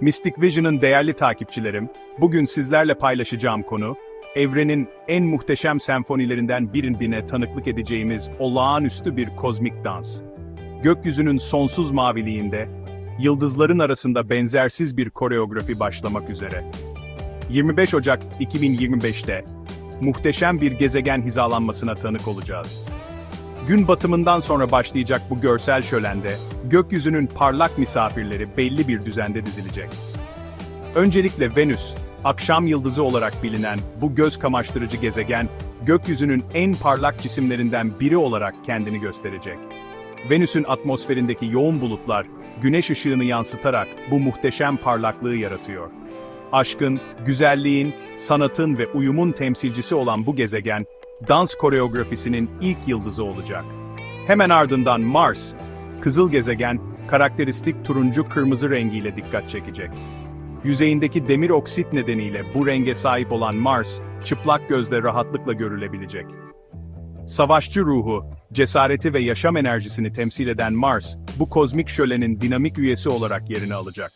Mystic Vision'ın değerli takipçilerim, bugün sizlerle paylaşacağım konu, evrenin en muhteşem senfonilerinden birine tanıklık edeceğimiz olağanüstü bir kozmik dans. Gökyüzünün sonsuz maviliğinde, yıldızların arasında benzersiz bir koreografi başlamak üzere. 25 Ocak 2025'te, muhteşem bir gezegen hizalanmasına tanık olacağız. Gün batımından sonra başlayacak bu görsel şölende, gökyüzünün parlak misafirleri belli bir düzende dizilecek. Öncelikle Venüs, akşam yıldızı olarak bilinen bu göz kamaştırıcı gezegen, gökyüzünün en parlak cisimlerinden biri olarak kendini gösterecek. Venüs'ün atmosferindeki yoğun bulutlar, güneş ışığını yansıtarak bu muhteşem parlaklığı yaratıyor. Aşkın, güzelliğin, sanatın ve uyumun temsilcisi olan bu gezegen, dans koreografisinin ilk yıldızı olacak. Hemen ardından Mars, kızıl gezegen, karakteristik turuncu kırmızı rengiyle dikkat çekecek. Yüzeyindeki demir oksit nedeniyle bu renge sahip olan Mars, çıplak gözle rahatlıkla görülebilecek. Savaşçı ruhu, cesareti ve yaşam enerjisini temsil eden Mars, bu kozmik şölenin dinamik üyesi olarak yerini alacak.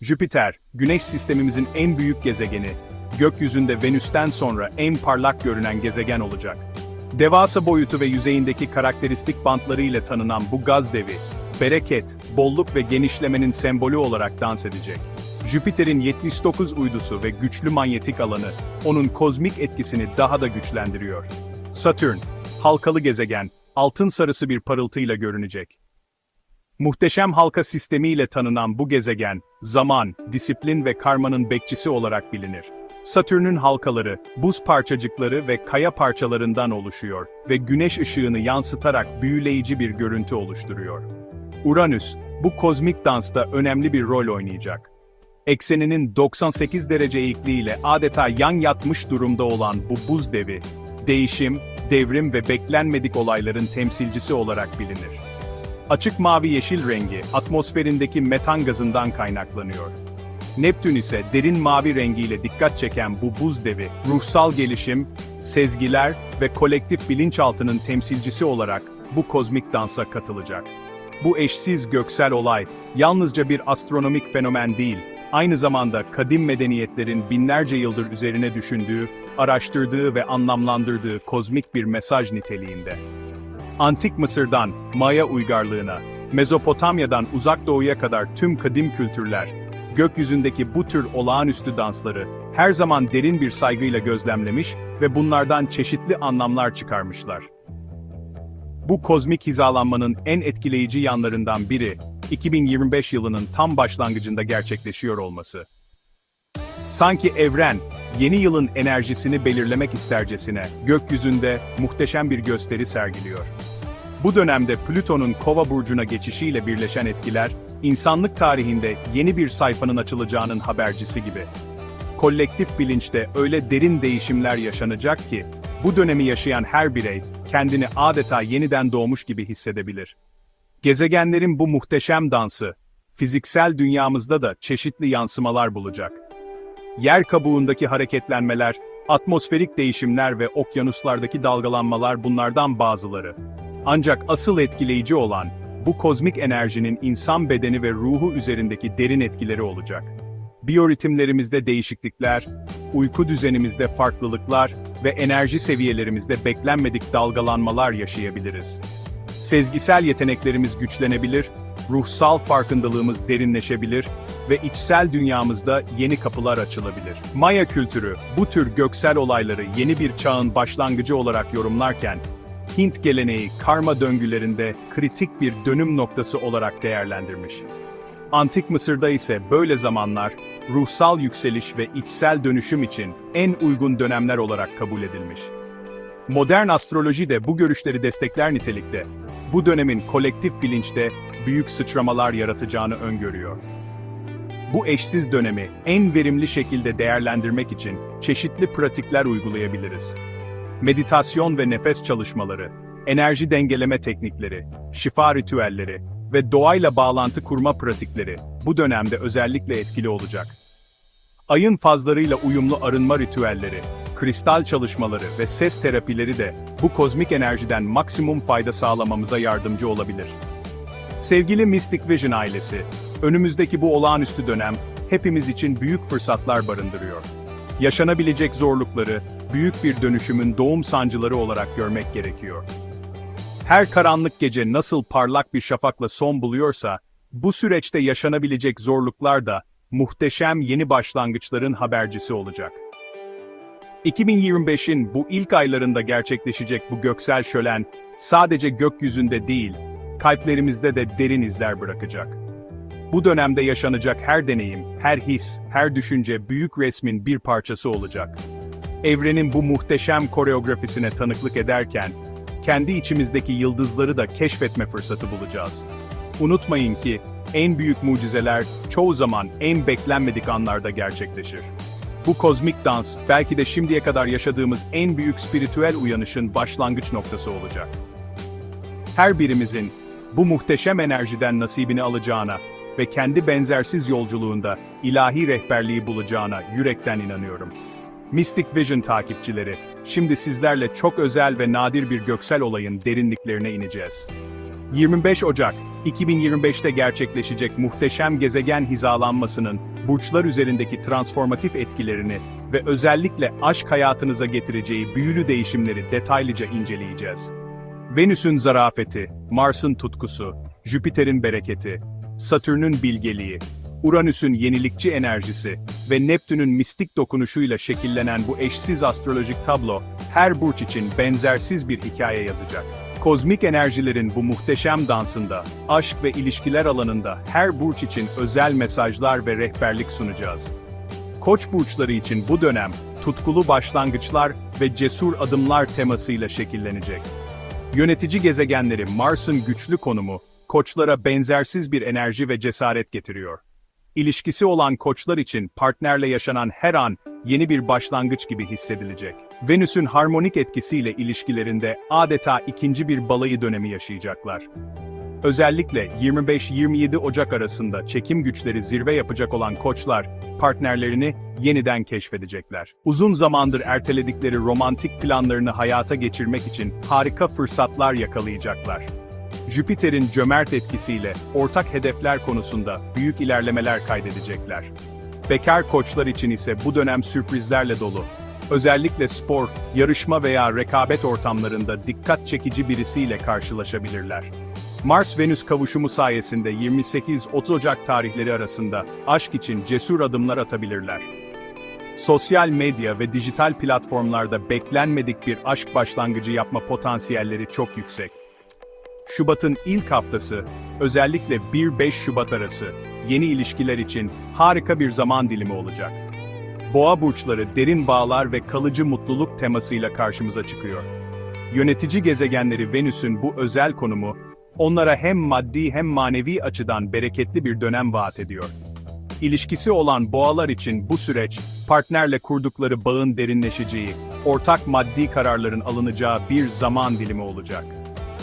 Jüpiter, Güneş sistemimizin en büyük gezegeni, gökyüzünde Venüs'ten sonra en parlak görünen gezegen olacak. Devasa boyutu ve yüzeyindeki karakteristik bantları ile tanınan bu gaz devi, bereket, bolluk ve genişlemenin sembolü olarak dans edecek. Jüpiter'in 79 uydusu ve güçlü manyetik alanı, onun kozmik etkisini daha da güçlendiriyor. Satürn, halkalı gezegen, altın sarısı bir parıltıyla görünecek. Muhteşem halka sistemiyle tanınan bu gezegen, zaman, disiplin ve karmanın bekçisi olarak bilinir. Satürn'ün halkaları, buz parçacıkları ve kaya parçalarından oluşuyor ve güneş ışığını yansıtarak büyüleyici bir görüntü oluşturuyor. Uranüs, bu kozmik dansta önemli bir rol oynayacak. Ekseninin 98 derece eğikliğiyle adeta yan yatmış durumda olan bu buz devi, değişim, devrim ve beklenmedik olayların temsilcisi olarak bilinir. Açık mavi yeşil rengi, atmosferindeki metan gazından kaynaklanıyor. Neptün ise derin mavi rengiyle dikkat çeken bu buz devi, ruhsal gelişim, sezgiler ve kolektif bilinçaltının temsilcisi olarak bu kozmik dansa katılacak. Bu eşsiz göksel olay, yalnızca bir astronomik fenomen değil, aynı zamanda kadim medeniyetlerin binlerce yıldır üzerine düşündüğü, araştırdığı ve anlamlandırdığı kozmik bir mesaj niteliğinde. Antik Mısır'dan Maya uygarlığına, Mezopotamya'dan Uzak Doğu'ya kadar tüm kadim kültürler, gökyüzündeki bu tür olağanüstü dansları her zaman derin bir saygıyla gözlemlemiş ve bunlardan çeşitli anlamlar çıkarmışlar. Bu kozmik hizalanmanın en etkileyici yanlarından biri, 2025 yılının tam başlangıcında gerçekleşiyor olması. Sanki evren, yeni yılın enerjisini belirlemek istercesine, gökyüzünde muhteşem bir gösteri sergiliyor. Bu dönemde Plüton'un Kova burcuna geçişiyle birleşen etkiler, insanlık tarihinde yeni bir sayfanın açılacağının habercisi gibi. Kolektif bilinçte öyle derin değişimler yaşanacak ki, bu dönemi yaşayan her birey, kendini adeta yeniden doğmuş gibi hissedebilir. Gezegenlerin bu muhteşem dansı, fiziksel dünyamızda da çeşitli yansımalar bulacak. Yer kabuğundaki hareketlenmeler, atmosferik değişimler ve okyanuslardaki dalgalanmalar bunlardan bazıları. Ancak asıl etkileyici olan, bu kozmik enerjinin insan bedeni ve ruhu üzerindeki derin etkileri olacak. Biyoritimlerimizde değişiklikler, uyku düzenimizde farklılıklar ve enerji seviyelerimizde beklenmedik dalgalanmalar yaşayabiliriz. Sezgisel yeteneklerimiz güçlenebilir, ruhsal farkındalığımız derinleşebilir ve içsel dünyamızda yeni kapılar açılabilir. Maya kültürü, bu tür göksel olayları yeni bir çağın başlangıcı olarak yorumlarken, Hint geleneği karma döngülerinde kritik bir dönüm noktası olarak değerlendirmiş. Antik Mısır'da ise böyle zamanlar, ruhsal yükseliş ve içsel dönüşüm için en uygun dönemler olarak kabul edilmiş. Modern astroloji de bu görüşleri destekler nitelikte, bu dönemin kolektif bilinçte büyük sıçramalar yaratacağını öngörüyor. Bu eşsiz dönemi en verimli şekilde değerlendirmek için çeşitli pratikler uygulayabiliriz. Meditasyon ve nefes çalışmaları, enerji dengeleme teknikleri, şifa ritüelleri ve doğayla bağlantı kurma pratikleri bu dönemde özellikle etkili olacak. Ayın fazlarıyla uyumlu arınma ritüelleri, kristal çalışmaları ve ses terapileri de bu kozmik enerjiden maksimum fayda sağlamamıza yardımcı olabilir. Sevgili Mystic Vision ailesi, önümüzdeki bu olağanüstü dönem, hepimiz için büyük fırsatlar barındırıyor. Yaşanabilecek zorlukları, büyük bir dönüşümün doğum sancıları olarak görmek gerekiyor. Her karanlık gece nasıl parlak bir şafakla son buluyorsa, bu süreçte yaşanabilecek zorluklar da muhteşem yeni başlangıçların habercisi olacak. 2025'in bu ilk aylarında gerçekleşecek bu göksel şölen, sadece gökyüzünde değil, kalplerimizde de derin izler bırakacak. Bu dönemde yaşanacak her deneyim, her his, her düşünce büyük resmin bir parçası olacak. Evrenin bu muhteşem koreografisine tanıklık ederken, kendi içimizdeki yıldızları da keşfetme fırsatı bulacağız. Unutmayın ki, en büyük mucizeler çoğu zaman en beklenmedik anlarda gerçekleşir. Bu kozmik dans, belki de şimdiye kadar yaşadığımız en büyük spiritüel uyanışın başlangıç noktası olacak. Her birimizin, bu muhteşem enerjiden nasibini alacağına ve kendi benzersiz yolculuğunda ilahi rehberliği bulacağına yürekten inanıyorum. Mystic Vision takipçileri, şimdi sizlerle çok özel ve nadir bir göksel olayın derinliklerine ineceğiz. 25 Ocak 2025'te gerçekleşecek muhteşem gezegen hizalanmasının burçlar üzerindeki transformatif etkilerini ve özellikle aşk hayatınıza getireceği büyülü değişimleri detaylıca inceleyeceğiz. Venüs'ün zarafeti, Mars'ın tutkusu, Jüpiter'in bereketi, Satürn'ün bilgeliği, Uranüs'ün yenilikçi enerjisi ve Neptün'ün mistik dokunuşuyla şekillenen bu eşsiz astrolojik tablo, her burç için benzersiz bir hikaye yazacak. Kozmik enerjilerin bu muhteşem dansında, aşk ve ilişkiler alanında her burç için özel mesajlar ve rehberlik sunacağız. Koç burçları için bu dönem, tutkulu başlangıçlar ve cesur adımlar temasıyla şekillenecek. Yönetici gezegenleri Mars'ın güçlü konumu, koçlara benzersiz bir enerji ve cesaret getiriyor. İlişkisi olan koçlar için partnerle yaşanan her an yeni bir başlangıç gibi hissedilecek. Venüs'ün harmonik etkisiyle ilişkilerinde adeta ikinci bir balayı dönemi yaşayacaklar. Özellikle 25-27 Ocak arasında çekim güçleri zirve yapacak olan koçlar, partnerlerini yeniden keşfedecekler. Uzun zamandır erteledikleri romantik planlarını hayata geçirmek için harika fırsatlar yakalayacaklar. Jüpiter'in cömert etkisiyle ortak hedefler konusunda büyük ilerlemeler kaydedecekler. Bekar koçlar için ise bu dönem sürprizlerle dolu. Özellikle spor, yarışma veya rekabet ortamlarında dikkat çekici birisiyle karşılaşabilirler. Mars-Venüs kavuşumu sayesinde 28-30 Ocak tarihleri arasında aşk için cesur adımlar atabilirler. Sosyal medya ve dijital platformlarda beklenmedik bir aşk başlangıcı yapma potansiyelleri çok yüksek. Şubat'ın ilk haftası, özellikle 1-5 Şubat arası, yeni ilişkiler için harika bir zaman dilimi olacak. Boğa burçları derin bağlar ve kalıcı mutluluk temasıyla karşımıza çıkıyor. Yönetici gezegenleri Venüs'ün bu özel konumu, onlara hem maddi hem manevi açıdan bereketli bir dönem vaat ediyor. İlişkisi olan boğalar için bu süreç, partnerle kurdukları bağın derinleşeceği, ortak maddi kararların alınacağı bir zaman dilimi olacak.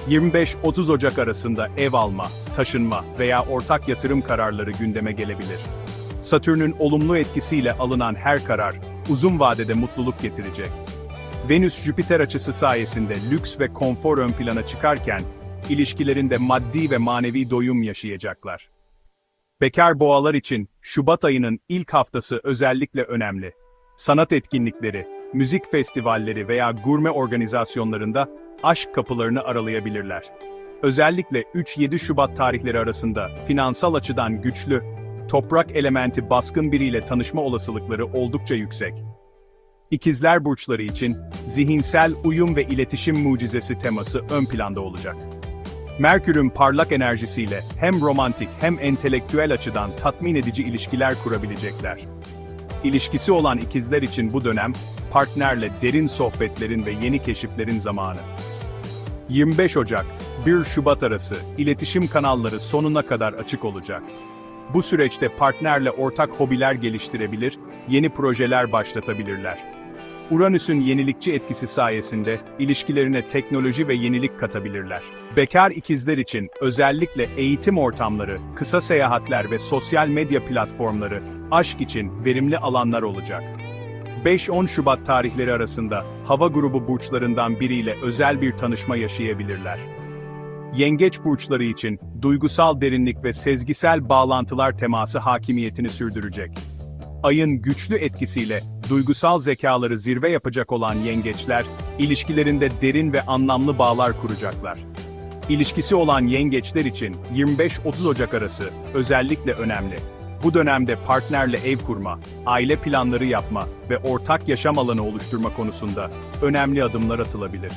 25-30 Ocak arasında ev alma, taşınma veya ortak yatırım kararları gündeme gelebilir. Satürn'ün olumlu etkisiyle alınan her karar, uzun vadede mutluluk getirecek. Venüs-Jüpiter açısı sayesinde lüks ve konfor ön plana çıkarken, ilişkilerinde maddi ve manevi doyum yaşayacaklar. Bekar boğalar için Şubat ayının ilk haftası özellikle önemli. Sanat etkinlikleri, müzik festivalleri veya gurme organizasyonlarında aşk kapılarını aralayabilirler. Özellikle 3-7 Şubat tarihleri arasında finansal açıdan güçlü, toprak elementi baskın biriyle tanışma olasılıkları oldukça yüksek. İkizler burçları için zihinsel uyum ve iletişim mucizesi teması ön planda olacak. Merkür'ün parlak enerjisiyle hem romantik hem entelektüel açıdan tatmin edici ilişkiler kurabilecekler. İlişkisi olan ikizler için bu dönem, partnerle derin sohbetlerin ve yeni keşiflerin zamanı. 25 Ocak, 1 Şubat arası iletişim kanalları sonuna kadar açık olacak. Bu süreçte partnerle ortak hobiler geliştirebilir, yeni projeler başlatabilirler. Uranüs'ün yenilikçi etkisi sayesinde ilişkilerine teknoloji ve yenilik katabilirler. Bekar ikizler için özellikle eğitim ortamları, kısa seyahatler ve sosyal medya platformları aşk için verimli alanlar olacak. 5-10 Şubat tarihleri arasında hava grubu burçlarından biriyle özel bir tanışma yaşayabilirler. Yengeç burçları için duygusal derinlik ve sezgisel bağlantılar teması hakimiyetini sürdürecek. Ayın güçlü etkisiyle duygusal zekaları zirve yapacak olan yengeçler, ilişkilerinde derin ve anlamlı bağlar kuracaklar. İlişkisi olan yengeçler için 25-30 Ocak arası özellikle önemli. Bu dönemde partnerle ev kurma, aile planları yapma ve ortak yaşam alanı oluşturma konusunda önemli adımlar atılabilir.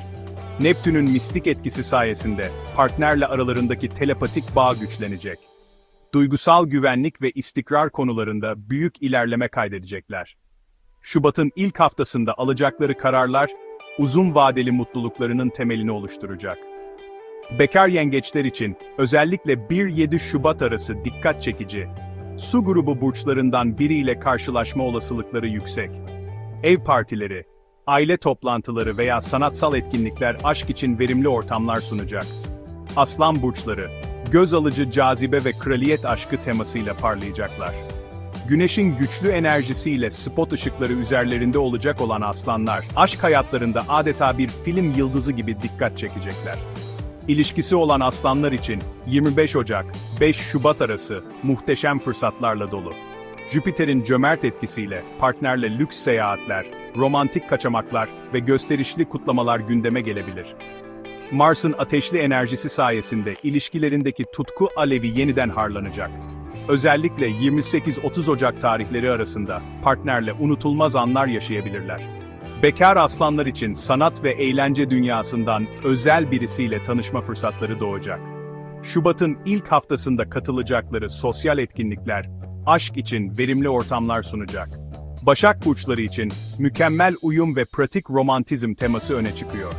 Neptün'ün mistik etkisi sayesinde partnerle aralarındaki telepatik bağ güçlenecek. Duygusal güvenlik ve istikrar konularında büyük ilerleme kaydedecekler. Şubat'ın ilk haftasında alacakları kararlar, uzun vadeli mutluluklarının temelini oluşturacak. Bekar yengeçler için özellikle 1-7 Şubat arası dikkat çekici, su grubu burçlarından biriyle karşılaşma olasılıkları yüksek. Ev partileri, aile toplantıları veya sanatsal etkinlikler aşk için verimli ortamlar sunacak. Aslan burçları, göz alıcı cazibe ve kraliyet aşkı temasıyla parlayacaklar. Güneşin güçlü enerjisiyle spot ışıkları üzerlerinde olacak olan aslanlar, aşk hayatlarında adeta bir film yıldızı gibi dikkat çekecekler. İlişkisi olan aslanlar için 25 Ocak, 5 Şubat arası muhteşem fırsatlarla dolu. Jüpiter'in cömert etkisiyle partnerle lüks seyahatler, romantik kaçamaklar ve gösterişli kutlamalar gündeme gelebilir. Mars'ın ateşli enerjisi sayesinde ilişkilerindeki tutku alevi yeniden harlanacak. Özellikle 28-30 Ocak tarihleri arasında partnerle unutulmaz anlar yaşayabilirler. Bekar aslanlar için sanat ve eğlence dünyasından özel birisiyle tanışma fırsatları doğacak. Şubat'ın ilk haftasında katılacakları sosyal etkinlikler, aşk için verimli ortamlar sunacak. Başak burçları için mükemmel uyum ve pratik romantizm teması öne çıkıyor.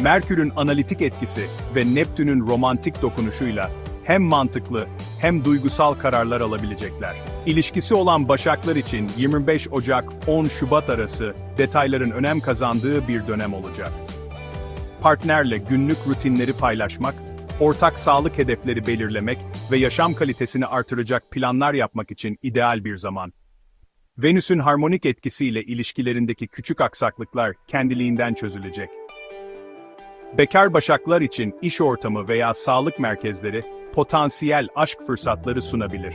Merkür'ün analitik etkisi ve Neptün'ün romantik dokunuşuyla hem mantıklı hem duygusal kararlar alabilecekler. İlişkisi olan Başaklar için 25 Ocak 10 Şubat arası detayların önem kazandığı bir dönem olacak. Partnerle günlük rutinleri paylaşmak, ortak sağlık hedefleri belirlemek ve yaşam kalitesini artıracak planlar yapmak için ideal bir zaman. Venüs'ün harmonik etkisiyle ilişkilerindeki küçük aksaklıklar kendiliğinden çözülecek. Bekar başaklar için iş ortamı veya sağlık merkezleri potansiyel aşk fırsatları sunabilir.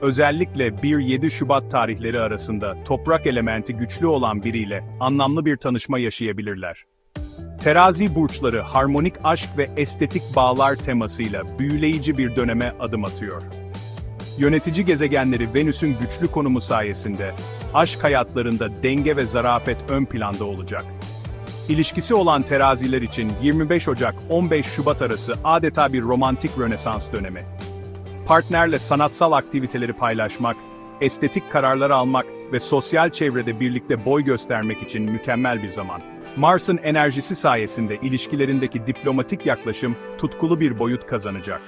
Özellikle 1-7 Şubat tarihleri arasında toprak elementi güçlü olan biriyle anlamlı bir tanışma yaşayabilirler. Terazi burçları harmonik aşk ve estetik bağlar temasıyla büyüleyici bir döneme adım atıyor. Yönetici gezegenleri Venüs'ün güçlü konumu sayesinde aşk hayatlarında denge ve zarafet ön planda olacak. İlişkisi olan teraziler için 25 Ocak 15 Şubat arası adeta bir romantik rönesans dönemi. Partnerle sanatsal aktiviteleri paylaşmak, estetik kararlar almak ve sosyal çevrede birlikte boy göstermek için mükemmel bir zaman. Mars'ın enerjisi sayesinde ilişkilerindeki diplomatik yaklaşım tutkulu bir boyut kazanacak.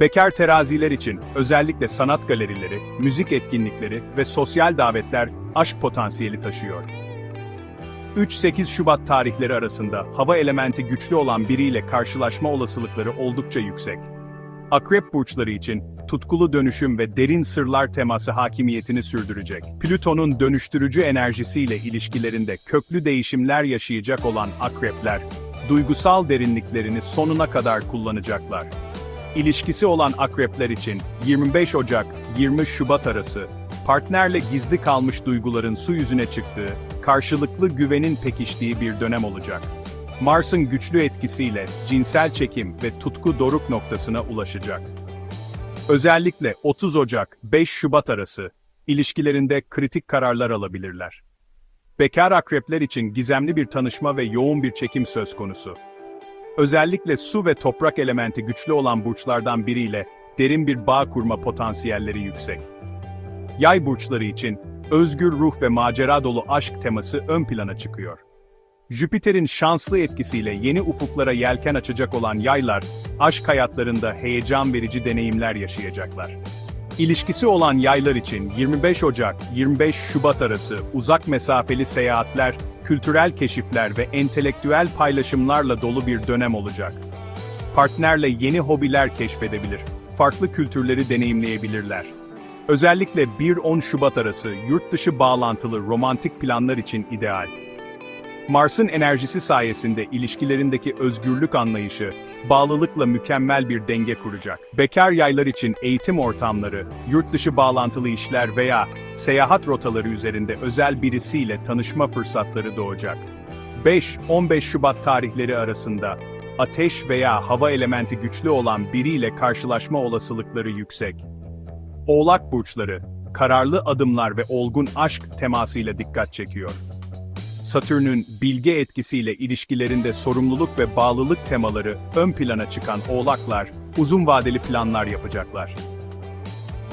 Bekar teraziler için özellikle sanat galerileri, müzik etkinlikleri ve sosyal davetler aşk potansiyeli taşıyor. 3-8 Şubat tarihleri arasında hava elementi güçlü olan biriyle karşılaşma olasılıkları oldukça yüksek. Akrep burçları için tutkulu dönüşüm ve derin sırlar teması hakimiyetini sürdürecek. Plüton'un dönüştürücü enerjisiyle ilişkilerinde köklü değişimler yaşayacak olan akrepler, duygusal derinliklerini sonuna kadar kullanacaklar. İlişkisi olan akrepler için 25 Ocak 20 Şubat arası partnerle gizli kalmış duyguların su yüzüne çıktığı, karşılıklı güvenin pekiştiği bir dönem olacak. Mars'ın güçlü etkisiyle cinsel çekim ve tutku doruk noktasına ulaşacak. Özellikle 30 Ocak 5 Şubat arası ilişkilerinde kritik kararlar alabilirler. Bekar akrepler için gizemli bir tanışma ve yoğun bir çekim söz konusu. Özellikle su ve toprak elementi güçlü olan burçlardan biriyle derin bir bağ kurma potansiyelleri yüksek. Yay burçları için özgür ruh ve macera dolu aşk teması ön plana çıkıyor. Jüpiter'in şanslı etkisiyle yeni ufuklara yelken açacak olan yaylar, aşk hayatlarında heyecan verici deneyimler yaşayacaklar. İlişkisi olan yaylar için 25 Ocak 25 Şubat arası uzak mesafeli seyahatler, kültürel keşifler ve entelektüel paylaşımlarla dolu bir dönem olacak. Partnerle yeni hobiler keşfedebilir, farklı kültürleri deneyimleyebilirler. Özellikle 1-10 Şubat arası yurt dışı bağlantılı romantik planlar için ideal. Mars'ın enerjisi sayesinde ilişkilerindeki özgürlük anlayışı, bağlılıkla mükemmel bir denge kuracak. Bekar yaylar için eğitim ortamları, yurt dışı bağlantılı işler veya seyahat rotaları üzerinde özel birisiyle tanışma fırsatları doğacak. 5-15 Şubat tarihleri arasında ateş veya hava elementi güçlü olan biriyle karşılaşma olasılıkları yüksek. Oğlak burçları, kararlı adımlar ve olgun aşk temasıyla dikkat çekiyor. Satürn'ün bilge etkisiyle ilişkilerinde sorumluluk ve bağlılık temaları ön plana çıkan oğlaklar, uzun vadeli planlar yapacaklar.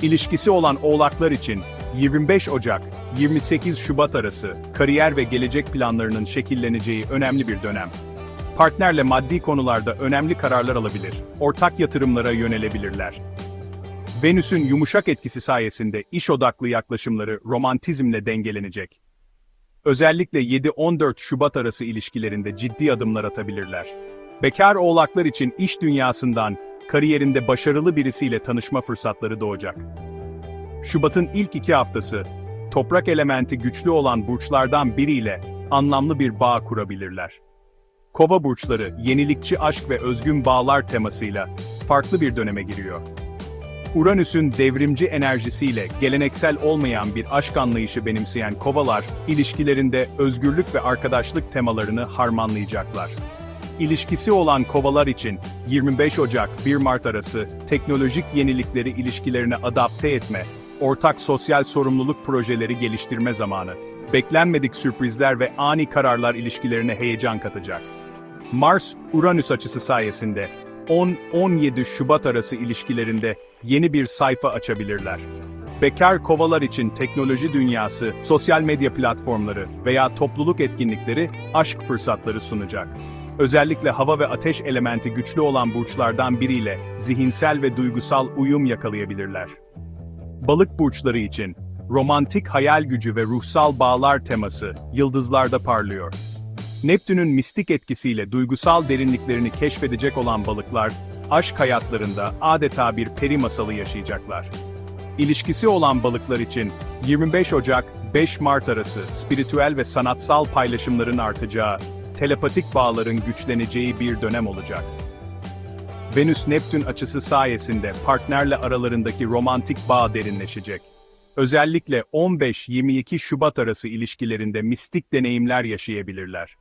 İlişkisi olan oğlaklar için 25 Ocak, 28 Şubat arası kariyer ve gelecek planlarının şekilleneceği önemli bir dönem. Partnerle maddi konularda önemli kararlar alabilir, ortak yatırımlara yönelebilirler. Venüs'ün yumuşak etkisi sayesinde iş odaklı yaklaşımları romantizmle dengelenecek. Özellikle 7-14 Şubat arası ilişkilerinde ciddi adımlar atabilirler. Bekar oğlaklar için iş dünyasından, kariyerinde başarılı birisiyle tanışma fırsatları doğacak. Şubat'ın ilk iki haftası, toprak elementi güçlü olan burçlardan biriyle anlamlı bir bağ kurabilirler. Kova burçları, yenilikçi aşk ve özgün bağlar temasıyla farklı bir döneme giriyor. Uranüs'ün devrimci enerjisiyle geleneksel olmayan bir aşk anlayışı benimseyen kovalar, ilişkilerinde özgürlük ve arkadaşlık temalarını harmanlayacaklar. İlişkisi olan kovalar için 25 Ocak 1 Mart arası teknolojik yenilikleri ilişkilerine adapte etme, ortak sosyal sorumluluk projeleri geliştirme zamanı. Beklenmedik sürprizler ve ani kararlar ilişkilerine heyecan katacak. Mars-Uranüs açısı sayesinde 10-17 Şubat arası ilişkilerinde yeni bir sayfa açabilirler. Bekar kovalar için teknoloji dünyası, sosyal medya platformları veya topluluk etkinlikleri aşk fırsatları sunacak. Özellikle hava ve ateş elementi güçlü olan burçlardan biriyle zihinsel ve duygusal uyum yakalayabilirler. Balık burçları için romantik hayal gücü ve ruhsal bağlar teması yıldızlarda parlıyor. Neptün'ün mistik etkisiyle duygusal derinliklerini keşfedecek olan balıklar, aşk hayatlarında adeta bir peri masalı yaşayacaklar. İlişkisi olan balıklar için 25 Ocak 5 Mart arası spiritüel ve sanatsal paylaşımların artacağı, telepatik bağların güçleneceği bir dönem olacak. Venüs-Neptün açısı sayesinde partnerle aralarındaki romantik bağ derinleşecek. Özellikle 15-22 Şubat arası ilişkilerinde mistik deneyimler yaşayabilirler.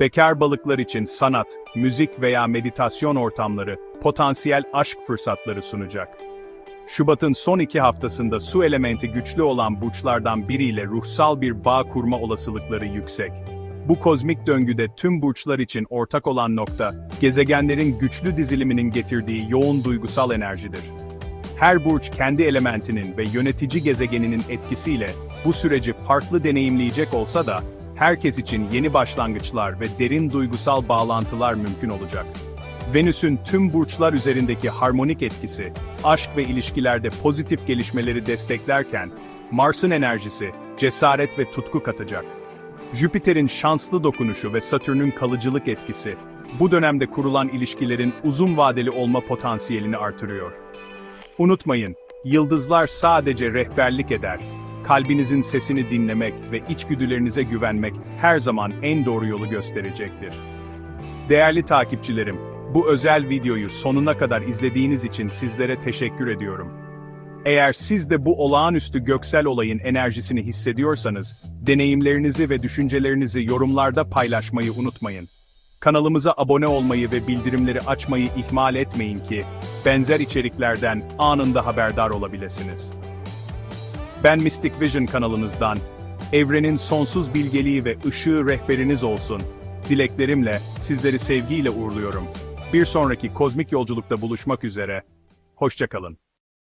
Bekar balıklar için sanat, müzik veya meditasyon ortamları potansiyel aşk fırsatları sunacak. Şubat'ın son iki haftasında su elementi güçlü olan burçlardan biriyle ruhsal bir bağ kurma olasılıkları yüksek. Bu kozmik döngüde tüm burçlar için ortak olan nokta, gezegenlerin güçlü diziliminin getirdiği yoğun duygusal enerjidir. Her burç kendi elementinin ve yönetici gezegeninin etkisiyle bu süreci farklı deneyimleyecek olsa da, herkes için yeni başlangıçlar ve derin duygusal bağlantılar mümkün olacak. Venüs'ün tüm burçlar üzerindeki harmonik etkisi, aşk ve ilişkilerde pozitif gelişmeleri desteklerken, Mars'ın enerjisi, cesaret ve tutku katacak. Jüpiter'in şanslı dokunuşu ve Satürn'ün kalıcılık etkisi, bu dönemde kurulan ilişkilerin uzun vadeli olma potansiyelini artırıyor. Unutmayın, yıldızlar sadece rehberlik eder, kalbinizin sesini dinlemek ve içgüdülerinize güvenmek her zaman en doğru yolu gösterecektir. Değerli takipçilerim, bu özel videoyu sonuna kadar izlediğiniz için sizlere teşekkür ediyorum. Eğer siz de bu olağanüstü göksel olayın enerjisini hissediyorsanız, deneyimlerinizi ve düşüncelerinizi yorumlarda paylaşmayı unutmayın. Kanalımıza abone olmayı ve bildirimleri açmayı ihmal etmeyin ki, benzer içeriklerden anında haberdar olabilirsiniz. Ben Mystic Vision kanalınızdan, evrenin sonsuz bilgeliği ve ışığı rehberiniz olsun. Dileklerimle sizleri sevgiyle uğurluyorum. Bir sonraki kozmik yolculukta buluşmak üzere. Hoşçakalın.